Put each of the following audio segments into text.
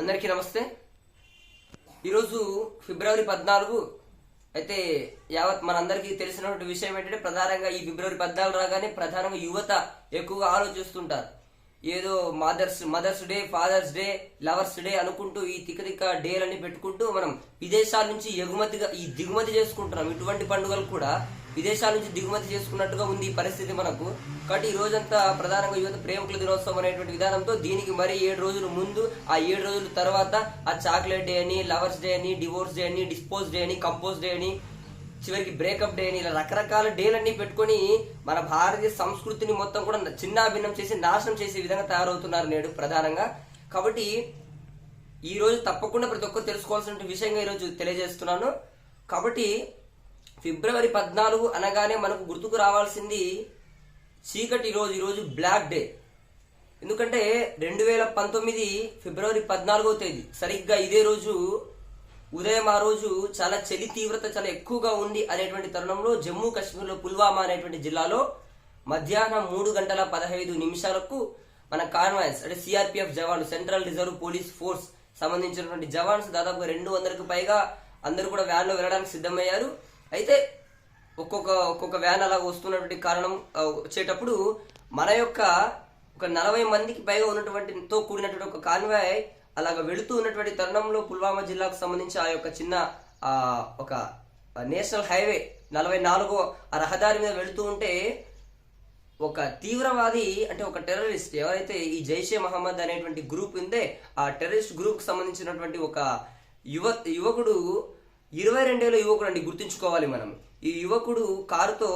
అందరికీ నమస్తే. ఈరోజు ఫిబ్రవరి పద్నాలుగు అయితే యావత్ మనందరికీ తెలిసినటువంటి విషయం ఏంటంటే ప్రధానంగా ఈ ఫిబ్రవరి పద్నాలుగు రాగానే ప్రధానంగా యువత ఎక్కువగా ఆలోచిస్తుంటారు. ఏదో mother's mother's day father's day lovers day అనుకుంటూ ఈ తిక్క డేలని పెట్టుకుంటూ మనం విదేశాల నుంచి ఎగుమతిగా ఈ దిగుమతి చేసుకుంటున్నాం. ఇటువంటి పండుగలు కూడా విదేశాల నుంచి దిగుమతి చేసుకున్నట్టుగా ఉంది ఈ పరిస్థితి మనకు. కాబట్టి ఈ రోజంతా ప్రధానంగా యువత ప్రేమికుల దినోత్సవం అనేటువంటి విధానంతో దీనికి మరి ఏడు రోజుల ముందు ఆ ఏడు రోజుల తర్వాత ఆ చాక్లెట్ డే అని లవర్స్ డే అని డివోర్స్ డే అని డిస్పోజ్ డే అని కంపోజ్ డే అని చివరికి బ్రేకప్ డే అని ఇలా రకరకాల డేలన్నీ పెట్టుకొని మన భారతీయ సంస్కృతిని మొత్తం కూడా చిన్నాభిన్నం చేసి నాశనం చేసే విధంగా తయారవుతున్నారు నేడు ప్రధానంగా. కాబట్టి ఈ రోజు తప్పకుండా ప్రతి ఒక్కరు తెలుసుకోవాల్సిన విషయంగా ఈరోజు తెలియజేస్తున్నాను. కాబట్టి ఫిబ్రవరి పద్నాలుగు అనగానే మనకు గుర్తుకు రావాల్సింది చీకటి రోజు ఈరోజు బ్లాక్ డే ఎందుకంటే రెండు వేల పంతొమ్మిది ఫిబ్రవరి పద్నాలుగో తేదీ సరిగ్గా ఇదే రోజు ఉదయం ఆ రోజు చాలా చలి తీవ్రత చాలా ఎక్కువగా ఉంది అనేటువంటి తరుణంలో జమ్మూ కాశ్మీర్లో పుల్వామా అనేటువంటి జిల్లాలో మధ్యాహ్నం మూడు గంటల పదహైదు నిమిషాలకు మన కాన్వాయిస్ అంటే సిఆర్పిఎఫ్ జవాన్లు సెంట్రల్ రిజర్వ్ పోలీస్ ఫోర్స్ సంబంధించినటువంటి జవాన్స్ దాదాపు రెండు వందలకు పైగా అందరూ కూడా వ్యాన్లో వెళ్ళడానికి సిద్ధమయ్యారు. అయితే ఒక్కొక్క ఒక్కొక్క వ్యాన్ అలా వస్తున్నటువంటి కారణం వచ్చేటప్పుడు మన యొక్క ఒక నలభై మందికి పైగా ఉన్నటువంటితో కూడినటువంటి ఒక కాన్వాయ్ అలాగ వెళుతూ ఉన్నటువంటి తరుణంలో పుల్వామా జిల్లాకు సంబంధించి ఆ యొక్క చిన్న ఒక నేషనల్ హైవే నలభై నాలుగో ఆ రహదారి మీద వెళుతూ ఉంటే ఒక తీవ్రవాది అంటే ఒక టెర్రరిస్ట్ ఎవరైతే ఈ జైషే మహమ్మద్ అనేటువంటి గ్రూప్ ఉందే ఆ టెర్రరిస్ట్ గ్రూప్ సంబంధించినటువంటి ఒక యువ యువకుడు ఇరవై రెండేళ్ళ యువకుడు అండి గుర్తుంచుకోవాలి మనం. ఈ యువకుడు కారుతో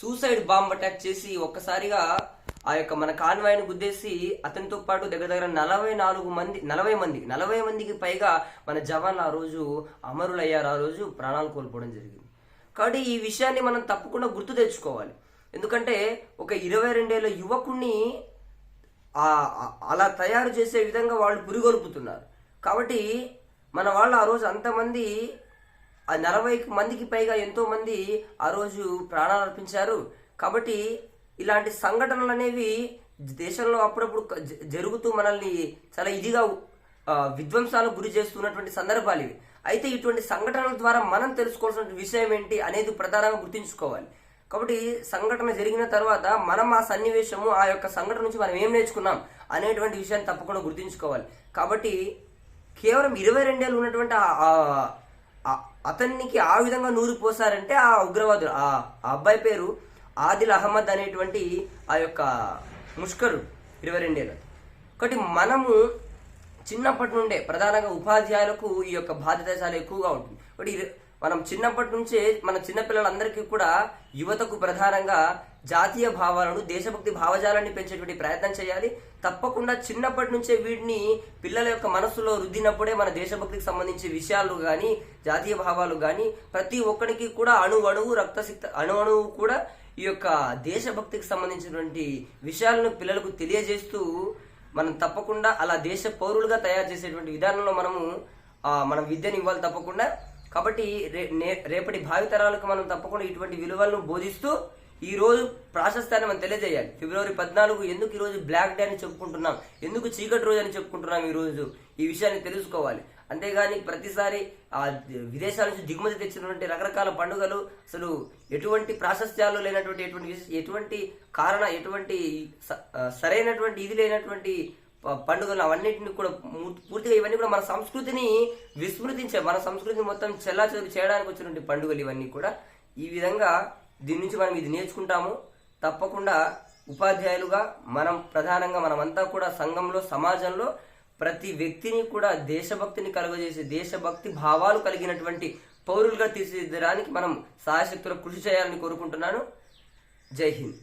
సూసైడ్ బాంబ్ అటాక్ చేసి ఒక్కసారిగా ఆ యొక్క మన కాన్వాయ్ని గుద్దేసి అతనితో పాటు దగ్గర దగ్గర నలభై నాలుగు మంది నలభై మంది నలభై మందికి పైగా మన జవాన్లు ఆ రోజు అమరులయ్యారు. ఆ రోజు ప్రాణాలు కోల్పోవడం జరిగింది. కాబట్టి ఈ విషయాన్ని మనం తప్పకుండా గుర్తు తెచ్చుకోవాలి. ఎందుకంటే ఒక ఇరవై రెండేళ్ళ యువకుణ్ణి అలా తయారు చేసే విధంగా వాళ్ళు పురిగొల్పుతున్నారు. కాబట్టి మన వాళ్ళు ఆ రోజు అంతమంది ఆ నలభై మందికి పైగా ఎంతోమంది ఆ రోజు ప్రాణాలు అర్పించారు. కాబట్టి ఇలాంటి సంఘటనలు అనేవి దేశంలో అప్పుడప్పుడు జరుగుతూ మనల్ని చాలా ఇదిగా విధ్వంసాలకు గురి చేస్తున్నటువంటి సందర్భాలు ఇవి. అయితే ఇటువంటి సంఘటనల ద్వారా మనం తెలుసుకోవాల్సిన విషయం ఏంటి అనేది ప్రధానంగా గుర్తుంచుకోవాలి. కాబట్టి సంఘటన జరిగిన తర్వాత మనం ఆ సన్నివేశము ఆ యొక్క సంఘటన నుంచి మనం ఏం నేర్చుకున్నాం అనేటువంటి విషయాన్ని తప్పకుండా గుర్తుంచుకోవాలి. కాబట్టి కేవలం ఇరవై రెండేళ్ళు ఉన్నటువంటి అతనికి ఆ విధంగా నూరు పోసారంటే ఆ ఉగ్రవాదులు ఆ ఆ అబ్బాయి పేరు ఆదిల్ అహ్మద్ అనేటువంటి ఆ యొక్క ముష్కరు ఇరవై రెండేళ్ళు. కాబట్టి మనము చిన్నప్పటి నుండే ప్రధానంగా ఉపాధ్యాయులకు ఈ యొక్క బాధ్యత చాలా ఎక్కువగా ఉంటుంది. కాబట్టి మనం చిన్నప్పటి నుంచే మన చిన్నపిల్లలందరికీ కూడా యువతకు ప్రధానంగా జాతీయ భావాలను దేశభక్తి భావజాలాన్ని పెంచేటువంటి ప్రయత్నం చేయాలి. తప్పకుండా చిన్నప్పటి నుంచే వీటిని పిల్లల యొక్క మనసులో రుద్దినప్పుడే మన దేశభక్తికి సంబంధించి విషయాలు కానీ జాతీయ భావాలు కానీ ప్రతి ఒక్కరికి కూడా అణు అణువు రక్తసిక్త అణు అణువు కూడా ఈ యొక్క దేశభక్తికి సంబంధించినటువంటి విషయాలను పిల్లలకు తెలియజేస్తూ మనం తప్పకుండా అలా దేశ పౌరులుగా తయారు చేసేటువంటి విధానంలో మనము మన మనం విద్యను ఇవ్వాలి తప్పకుండా. కాబట్టి రే రేపటి భావితరాలకు మనం తప్పకుండా ఇటువంటి విలువలను బోధిస్తూ ఈ రోజు ప్రాశస్త్యాన్ని మనం తెలియజేయాలి. ఫిబ్రవరి పద్నాలుగు ఎందుకు ఈ రోజు బ్లాక్ డే అని చెప్పుకుంటున్నాం? ఎందుకు చీకటి రోజు అని చెప్పుకుంటున్నాం ఈ రోజు? ఈ విషయాన్ని తెలుసుకోవాలి. అంతేగాని ప్రతిసారి ఆ విదేశాల నుంచి దిగుమతి తెచ్చినటువంటి రకరకాల పండుగలు అసలు ఎటువంటి ప్రాశస్త్యాలు లేనటువంటి ఎటువంటి ఎటువంటి కారణ ఎటువంటి స- సరైనటువంటి ఇది లేనటువంటి పండుగలు అవన్నిటిని కూడా పూర్తిగా ఇవన్నీ కూడా మన సంస్కృతిని విస్మృతించే మన సంస్కృతిని మొత్తం చెల్లా చేయడానికి వచ్చినటువంటి పండుగలు ఇవన్నీ కూడా. ఈ విధంగా దీని నుంచి మనం ఇది నేర్చుకుంటాము. తప్పకుండా ఉపాధ్యాయులుగా మనం ప్రధానంగా మనమంతా కూడా సంఘంలో సమాజంలో ప్రతి వ్యక్తిని కూడా దేశభక్తిని కలుగజేసి దేశభక్తి భావాలు కలిగినటువంటి పౌరులుగా తీర్చిదిద్దడానికి మనం సాయశక్తులు కృషి చేయాలని కోరుకుంటున్నాను. జై హింద్.